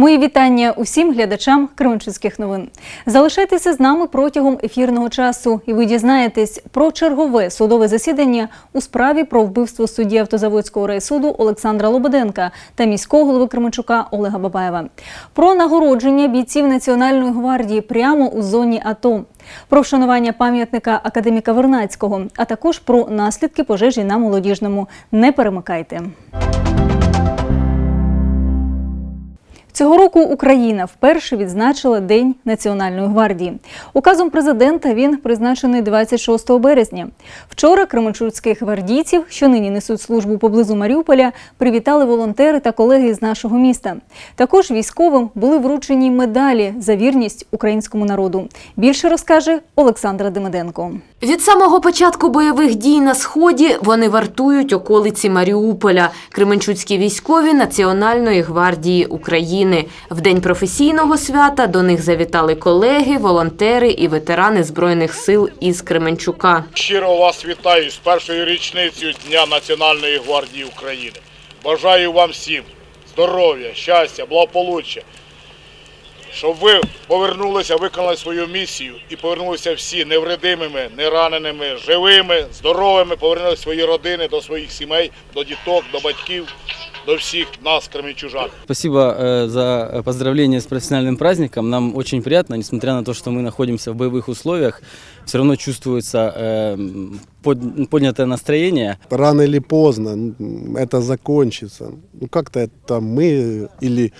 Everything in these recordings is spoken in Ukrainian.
Мої вітання усім глядачам Кременчуцьких новин. Залишайтеся з нами протягом ефірного часу, і ви дізнаєтесь про чергове судове засідання у справі про вбивство судді автозаводського райсуду Олександра Лободенка та міського голови Кременчука Олега Бабаєва, про нагородження бійців Національної гвардії прямо у зоні АТО. Про вшанування пам'ятника академіка Вернацького, а також про наслідки пожежі на молодіжному. Не перемикайте. Цього року Україна вперше відзначила День Національної гвардії. Указом президента він призначений 26 березня. Вчора кременчуцьких гвардійців, що нині несуть службу поблизу Маріуполя, привітали волонтери та колеги з нашого міста. Також військовим були вручені медалі за вірність українському народу. Більше розкаже Олександра Демиденко. Від самого початку бойових дій на сході вони вартують околиці Маріуполя, Кременчуцькі військові Національної гвардії України. В день професійного свята до них завітали колеги, волонтери і ветерани збройних сил із Кременчука. Щиро вас вітаю з першою річницею Дня Національної гвардії України. Бажаю вам всім здоров'я, щастя, благополуччя, щоб ви повернулися, виконали свою місію і повернулися всі невредимими, не раненими, живими, здоровими, повернули свої родини до своїх сімей, до діток, до батьків, до всіх нас, кремінчужан. Спасибо э, за поздравления с профессиональным праздником. Нам очень приятно, несмотря на то, что мы находимся в боевых условиях, все равно чувствуется э, под- поднятое настроение. рано или поздно м, это закончится. Ну как-то это мы или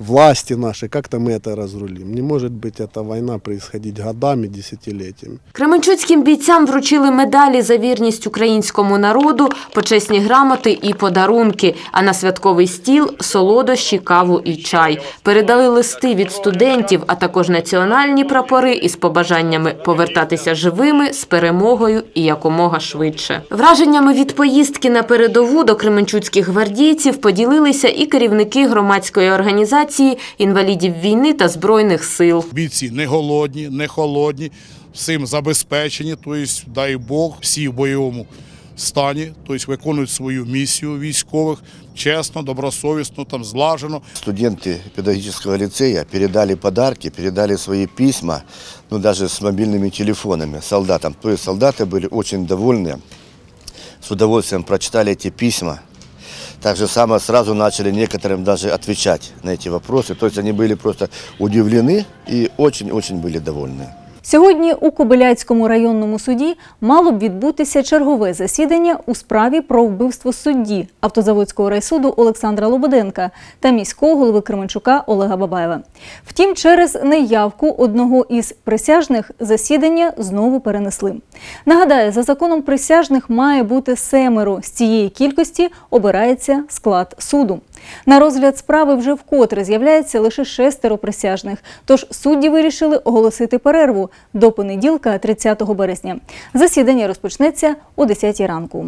власти наши, как-то мы это разрулим. Не может быть эта война происходить годами, десятилетиями. Кременчуцьким бійцям вручили медалі за вірність українському народу, почесні грамоти і подарунки. А на святковий стіл солодощі, каву і чай. Передали листи від студентів, а також національні прапори із побажаннями повертатися живими з перемогою і якомога швидше. Враженнями від поїздки на передову до кременчуцьких гвардійців поділилися і керівники громадської організації інвалідів війни та збройних сил. Бійці не голодні, не холодні, всім забезпечені, тобто, дай Бог, всі в бойовому стані, тобто виконують свою місію військових чесно, добросовісно, там злажено. Студенты педагогического лицея передали подарки, передали свои письма, ну даже с мобильными телефонами солдатам. То есть солдаты были очень довольны, с удовольствием прочитали эти письма. Так же самое сразу начали некоторым даже отвечать на эти вопросы. То есть они были просто удивлены и очень-очень были довольны. Сьогодні у Кобиляцькому районному суді мало б відбутися чергове засідання у справі про вбивство судді автозаводського райсуду Олександра Лободенка та міського голови Кременчука Олега Бабаєва. Втім, через неявку одного із присяжних засідання знову перенесли. Нагадаю, за законом присяжних має бути семеро. З цієї кількості обирається склад суду. На розгляд справи вже вкотре з'являється лише шестеро присяжних. Тож судді вирішили оголосити перерву до понеділка, 30 березня. Засідання розпочнеться о 10 ранку.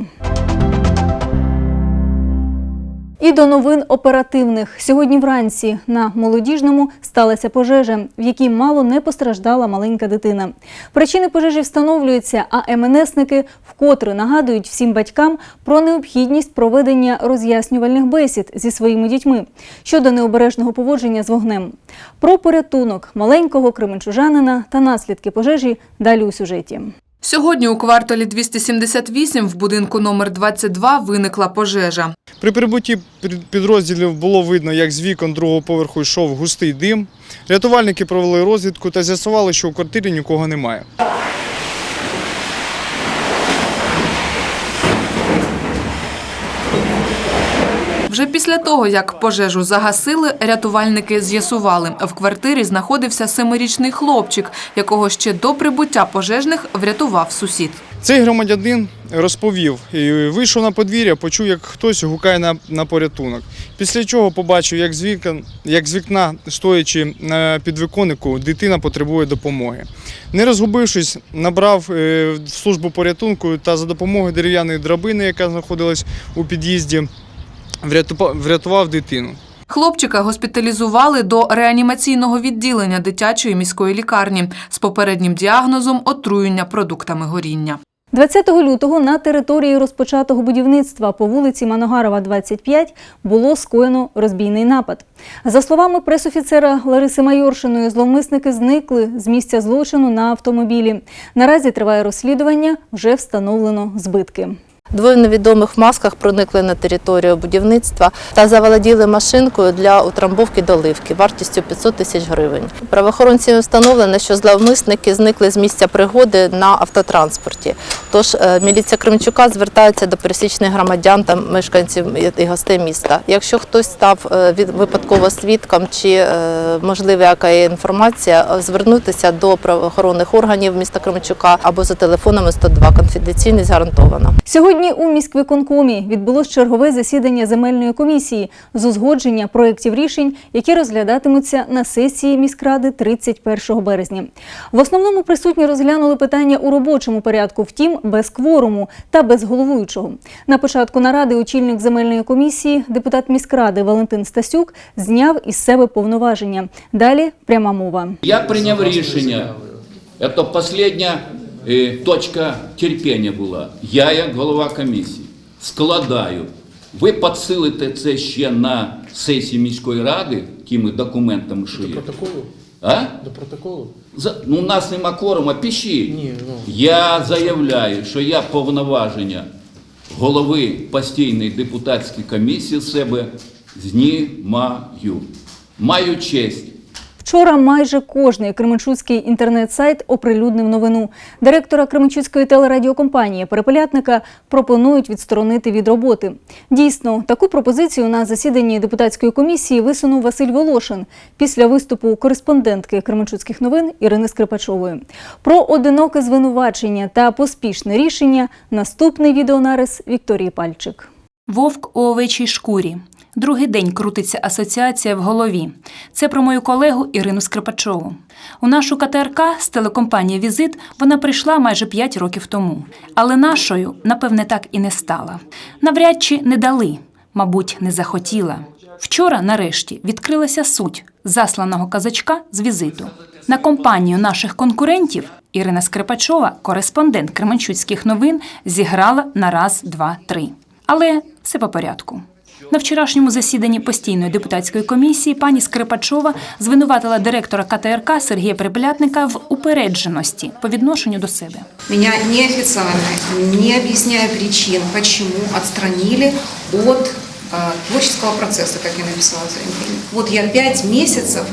І до новин оперативних. Сьогодні вранці на молодіжному сталася пожежа, в якій мало не постраждала маленька дитина. Причини пожежі встановлюються, а МНСники вкотре нагадують всім батькам про необхідність проведення роз'яснювальних бесід зі своїми дітьми щодо необережного поводження з вогнем. Про порятунок маленького кременчужанина та наслідки пожежі далі у сюжеті. Сьогодні у кварталі 278 в будинку номер 22 виникла пожежа. При прибутті під- підрозділів було видно, як з вікон другого поверху йшов густий дим. Рятувальники провели розвідку та з'ясували, що у квартирі нікого немає. Вже після того, як пожежу загасили, рятувальники з'ясували, в квартирі знаходився семирічний хлопчик, якого ще до прибуття пожежних врятував сусід. Цей громадянин розповів, вийшов на подвір'я, почув, як хтось гукає на, на порятунок. Після чого побачив, як з, вікон, як з вікна, стоячи на підвіконнику, дитина потребує допомоги. Не розгубившись, набрав е, в службу порятунку та за допомогою дерев'яної драбини, яка знаходилась у під'їзді, врятував, дитину. Хлопчика госпіталізували до реанімаційного відділення дитячої міської лікарні з попереднім діагнозом отруєння продуктами горіння. 20 лютого на території розпочатого будівництва по вулиці Маногарова, 25, було скоєно розбійний напад. За словами пресофіцера Лариси Майоршиної, зловмисники зникли з місця злочину на автомобілі. Наразі триває розслідування, вже встановлено збитки. Двоє невідомих в масках проникли на територію будівництва та заволоділи машинкою для утрамбовки доливки вартістю 500 тисяч гривень. Правоохоронці встановлено, що зловмисники зникли з місця пригоди на автотранспорті. Тож е, міліція Кремчука звертається до пересічних громадян та мешканців і гостей міста. Якщо хтось став е, випадково свідком чи е, можливо яка є інформація, звернутися до правоохоронних органів міста Кременчука або за телефонами 102. Конфіденційність гарантована. Сьогодні у міськвиконкомі відбулось чергове засідання земельної комісії з узгодження проєктів рішень, які розглядатимуться на сесії міськради 31 березня. В основному присутні розглянули питання у робочому порядку, втім без кворуму та без головуючого. На початку наради очільник земельної комісії, депутат міськради Валентин Стасюк, зняв із себе повноваження. Далі пряма мова. Я прийняв рішення. Це остання е, точка терпіння була. Я, як голова комісії, складаю. Ви підсилите це ще на сесії міської ради, тими документами, що є. А? До протоколу? За, ну, у нас нема кворума, пишіть. Ні, ну. Я заявляю, що я повноваження голови постійної депутатської комісії з себе знімаю. Маю честь Вчора майже кожний кременчуцький інтернет-сайт оприлюднив новину. Директора Кременчуцької телерадіокомпанії Перепелятника пропонують відсторонити від роботи. Дійсно, таку пропозицію на засіданні депутатської комісії висунув Василь Волошин після виступу кореспондентки Кременчуцьких новин Ірини Скрипачової. Про одиноке звинувачення та поспішне рішення наступний відеонарис Вікторії Пальчик. Вовк у овечій шкурі. Другий день крутиться асоціація в голові. Це про мою колегу Ірину Скрипачову. У нашу КТРК з телекомпанії Візит вона прийшла майже 5 років тому. Але нашою, напевне, так і не стала. Навряд чи не дали, мабуть, не захотіла. Вчора, нарешті, відкрилася суть засланого казачка з візиту. На компанію наших конкурентів Ірина Скрипачова, кореспондент Кременчуцьких новин, зіграла на раз, два, три. Але все по порядку. На вчорашньому засіданні постійної депутатської комісії пані Скрипачова звинуватила директора КТРК Сергія Перепелятника в упередженості по відношенню до себе. Меня неофициально, не объясняя причин, почему отстранили от э, творческого процесса, как я написала в заявлении. Вот я пять месяцев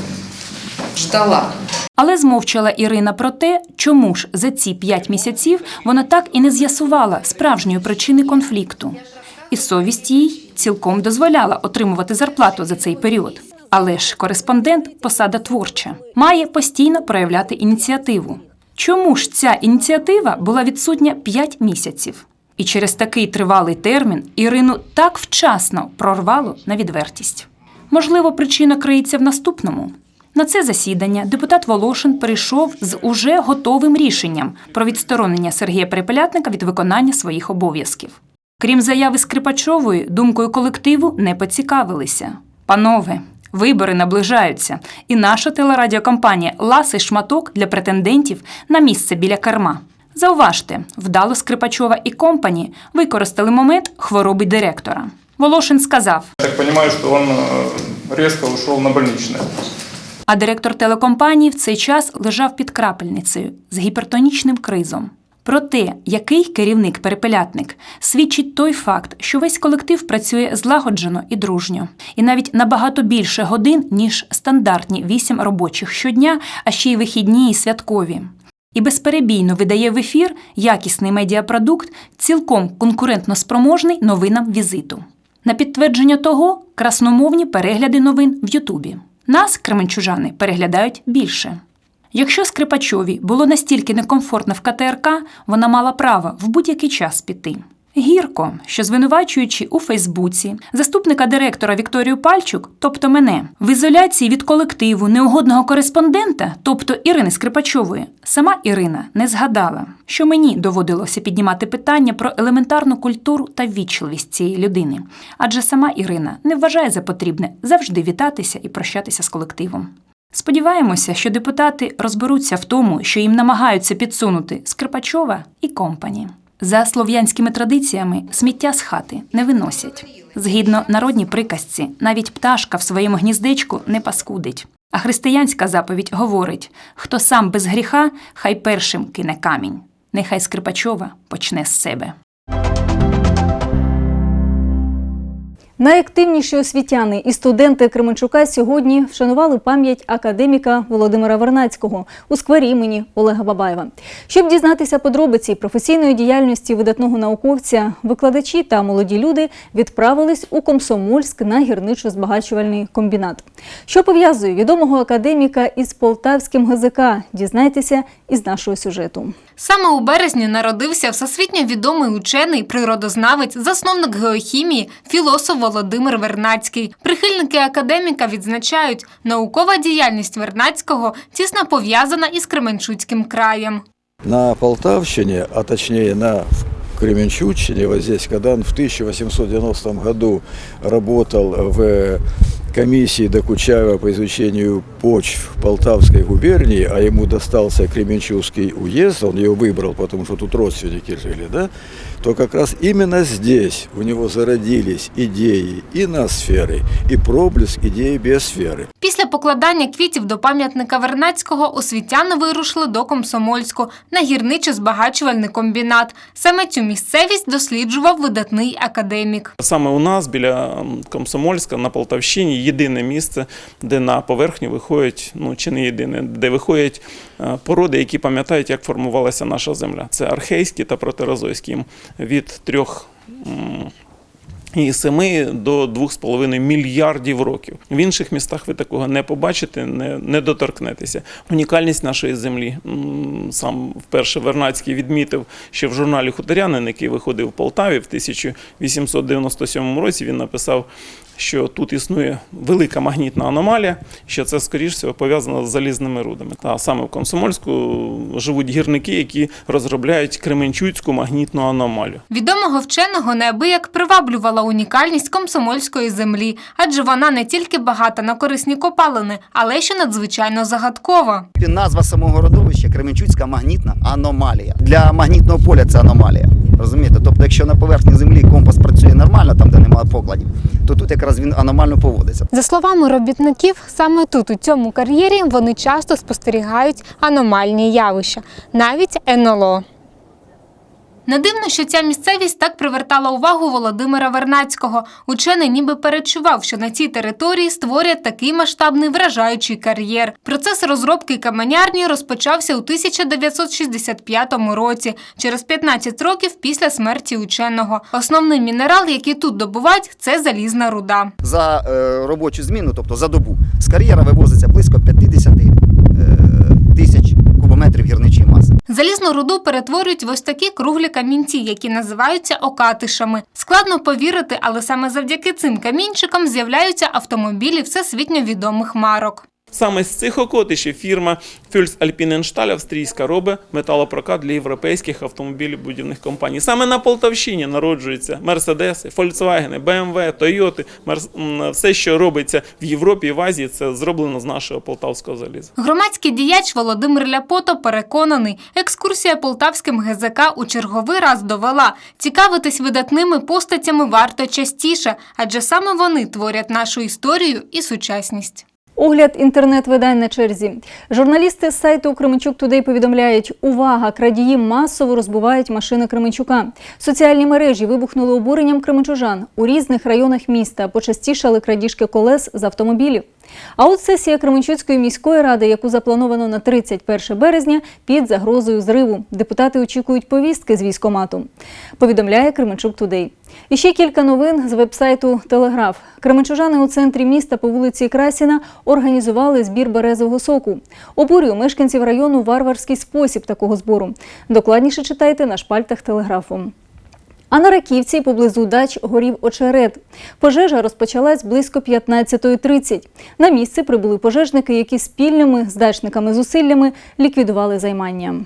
ждала. Але змовчала Ірина про те, чому ж за ці п'ять місяців вона так і не з'ясувала справжньої причини конфлікту. І совість їй цілком дозволяла отримувати зарплату за цей період. Але ж кореспондент посада творча, має постійно проявляти ініціативу. Чому ж ця ініціатива була відсутня 5 місяців? І через такий тривалий термін Ірину так вчасно прорвало на відвертість. Можливо, причина криється в наступному. На це засідання депутат Волошин перейшов з уже готовим рішенням про відсторонення Сергія Перепелятника від виконання своїх обов'язків. Крім заяви Скрипачової, думкою колективу не поцікавилися. Панове, вибори наближаються, і наша телерадіокомпанія ласий шматок для претендентів на місце біля керма. Зауважте, вдало Скрипачова і компані використали момент хвороби директора. Волошин сказав: так понимаю, что он э, резко ушел на больничное. а директор телекомпанії в цей час лежав під крапельницею з гіпертонічним кризом. Про те, який керівник перепелятник, свідчить той факт, що весь колектив працює злагоджено і дружньо, і навіть набагато більше годин, ніж стандартні вісім робочих щодня, а ще й вихідні і святкові. І безперебійно видає в ефір якісний медіапродукт, цілком конкурентно спроможний новинам візиту. На підтвердження того красномовні перегляди новин в Ютубі. Нас, кременчужани, переглядають більше. Якщо Скрипачові було настільки некомфортно в КТРК, вона мала право в будь-який час піти. Гірко, що звинувачуючи у Фейсбуці заступника директора Вікторію Пальчук, тобто мене, в ізоляції від колективу неугодного кореспондента, тобто Ірини Скрипачової, сама Ірина не згадала, що мені доводилося піднімати питання про елементарну культуру та ввічливість цієї людини, адже сама Ірина не вважає за потрібне завжди вітатися і прощатися з колективом. Сподіваємося, що депутати розберуться в тому, що їм намагаються підсунути Скрипачова і компані. За слов'янськими традиціями сміття з хати не виносять. Згідно народній приказці, навіть пташка в своєму гніздечку не паскудить. А християнська заповідь говорить: хто сам без гріха, хай першим кине камінь. Нехай Скрипачова почне з себе. Найактивніші освітяни і студенти Кременчука сьогодні вшанували пам'ять академіка Володимира Вернацького у сквері імені Олега Бабаєва. Щоб дізнатися подробиці професійної діяльності видатного науковця, викладачі та молоді люди відправились у Комсомольськ на гірничо-збагачувальний комбінат. Що пов'язує відомого академіка із полтавським ГЗК? Дізнайтеся із нашого сюжету. Саме у березні народився всесвітньо відомий учений, природознавець, засновник геохімії, філософ Володимир Вернацький. Прихильники академіка відзначають, наукова діяльність Вернацького тісно пов'язана із Кременчуцьким краєм. На Полтавщині, а точніше на Кременчугине, вот здесь, когда он в 1890 году работал в комиссии Докучаева по изучению почв Полтавской губернии, а ему достался Кременчугский уезд, он ее выбрал, потому что тут родственники жили, да, то как раз именно здесь у него зародились идеи и ноосферы, и проблеск идеи биосферы. Після покладання квітів до пам'ятника Вернацького освітяни вирушили до Комсомольську на гірничо-збагачувальний комбінат. Саме цю місцевість досліджував видатний академік. Саме у нас біля м, Комсомольська на Полтавщині єдине місце, де на поверхню виходять, ну чи не єдине, де виходять е, породи, які пам'ятають, як формувалася наша земля. Це архейські та протерозойські від трьох. і 7 до 2,5 мільярдів років. В інших містах ви такого не побачите, не, не доторкнетеся. Унікальність нашої землі. Сам вперше Вернацький відмітив, що в журналі Хуторянин, який виходив в Полтаві в 1897 році, він написав, що тут існує велика магнітна аномалія, що це, скоріш всього, пов'язано з залізними рудами. Та саме в Комсомольську живуть гірники, які розробляють Кременчуцьку магнітну аномалію. Відомого вченого неабияк приваблювала унікальність комсомольської землі, адже вона не тільки багата на корисні копалини, але ще надзвичайно загадкова. Назва самого родовища Кременчуцька магнітна аномалія. Для магнітного поля це аномалія. Розумієте? Тобто, якщо на поверхні землі компас працює нормально, там де немає покладів, то тут якраз він аномально поводиться. За словами робітників, саме тут, у цьому кар'єрі, вони часто спостерігають аномальні явища, навіть НЛО. Не дивно, що ця місцевість так привертала увагу Володимира Вернацького. Учений ніби перечував, що на цій території створять такий масштабний вражаючий кар'єр. Процес розробки каменярні розпочався у 1965 році, через 15 років після смерті ученого. Основний мінерал, який тут добувають, це залізна руда. За е, робочу зміну, тобто за добу, з кар'єра вивозиться близько 50 е, тисяч кубометрів гірничої маси. Залізну руду перетворюють в ось такі круглі камінці, які називаються окатишами. Складно повірити, але саме завдяки цим камінчикам з'являються автомобілі всесвітньо відомих марок. Саме з цих окотишів фірма Фюльс Альпіненшталь австрійська робить металопрокат для європейських автомобілів будівних компаній. Саме на Полтавщині народжуються Мерседеси, Фольксвагени, БМВ, Тойоти. Все, що робиться в Європі в Азії, це зроблено з нашого полтавського заліза. Громадський діяч Володимир Ляпото переконаний, екскурсія полтавським ГЗК у черговий раз довела. Цікавитись видатними постатями варто частіше, адже саме вони творять нашу історію і сучасність. Огляд інтернет-видань на черзі. Журналісти з сайту Кременчук Тудей повідомляють: увага! Крадії масово розбивають машини Кременчука. Соціальні мережі вибухнули обуренням кременчужан. У різних районах міста почастішали крадіжки колес з автомобілів. А от сесія Кременчуцької міської ради, яку заплановано на 31 березня, під загрозою зриву. Депутати очікують повістки з військомату. Повідомляє Кременчук Тудей. І ще кілька новин з вебсайту Телеграф. Кременчужани у центрі міста по вулиці Красіна організували збір березового соку. Обурює мешканців району варварський спосіб такого збору. Докладніше читайте на шпальтах Телеграфу. А на Раківці поблизу дач горів очерет. Пожежа розпочалась близько 15.30. На місце прибули пожежники, які спільними з дачниками зусиллями ліквідували займання.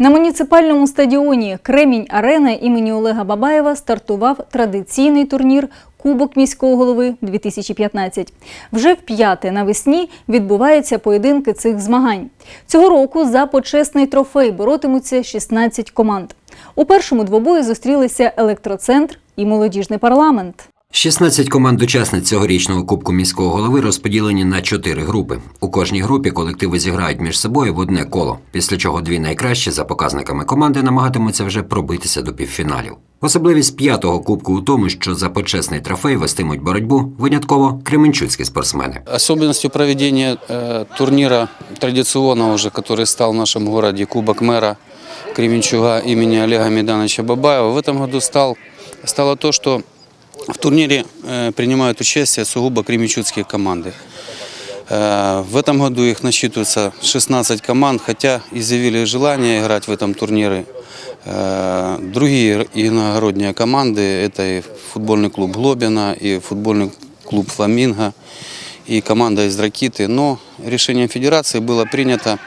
На муніципальному стадіоні Кремінь Арена імені Олега Бабаєва стартував традиційний турнір Кубок міського голови 2015. Вже в п'яте навесні відбуваються поєдинки цих змагань. Цього року за почесний трофей боротимуться 16 команд. У першому двобої зустрілися електроцентр і молодіжний парламент. 16 команд-учасниць цьогорічного Кубку міського голови розподілені на чотири групи. У кожній групі колективи зіграють між собою в одне коло, після чого дві найкращі за показниками команди намагатимуться вже пробитися до півфіналів. Особливість п'ятого кубку у тому, що за почесний трофей вестимуть боротьбу винятково кременчуцькі спортсмени. Особенностью проведения э, турнира традиционного уже, который стал в нашем городе Кубок мэра Кременчуга имени Олега Медановича Бабаева, в этом году стал, стало то, что в турнире принимают участие сугубо кременчуцкие команды. В этом году их насчитывается 16 команд, хотя изъявили желание играть в этом турнире другие иногородние команды. Это и футбольный клуб Глобина, и футбольный клуб Фламинго, и команда из Ракиты. Но решением федерации было принято,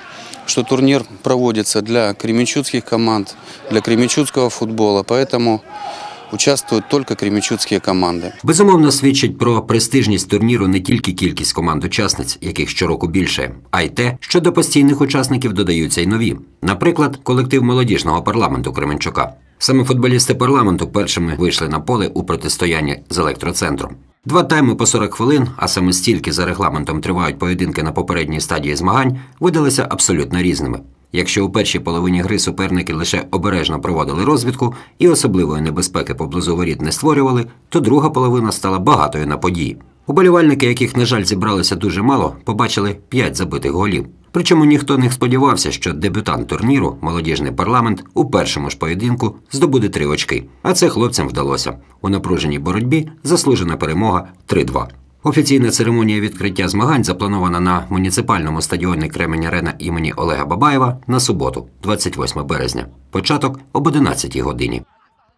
что турнир проводится для кременчуцких команд, для кременчуцкого футбола, поэтому участвуют только кременчуцкие команды. Безумовно, свідчить про престижність турніру не тільки кількість команд-учасниць, яких щороку більше, а й те, що до постійних учасників додаються й нові. Наприклад, колектив молодіжного парламенту Кременчука. Саме футболісти парламенту першими вийшли на поле у протистоянні з електроцентром. Два тайми по 40 хвилин, а саме стільки за регламентом тривають поєдинки на попередній стадії змагань, видалися абсолютно різними. Якщо у першій половині гри суперники лише обережно проводили розвідку і особливої небезпеки поблизу воріт не створювали, то друга половина стала багатою на події. Уболівальники, яких, на жаль, зібралося дуже мало, побачили 5 забитих голів. Причому ніхто не сподівався, що дебютант турніру, молодіжний парламент, у першому ж поєдинку здобуде три очки. А це хлопцям вдалося. У напруженій боротьбі заслужена перемога 3-2. Офіційна церемонія відкриття змагань запланована на муніципальному стадіоні Кремень Арена імені Олега Бабаєва на суботу, 28 березня. Початок об 11 годині.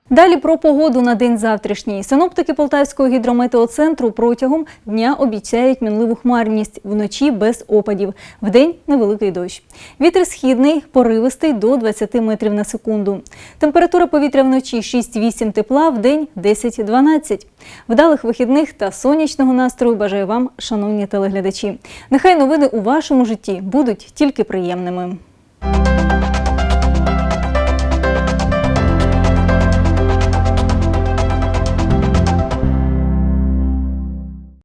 Далі про погоду на день завтрашній. Синоптики Полтавського гідрометеоцентру протягом дня обіцяють мінливу хмарність, вночі без опадів, вдень невеликий дощ. Вітер східний, поривистий до 20 метрів на секунду. Температура повітря вночі 6-8 тепла, вдень 10-12. Вдалих вихідних та сонячного настрою бажаю вам, шановні телеглядачі. Нехай новини у вашому житті будуть тільки приємними.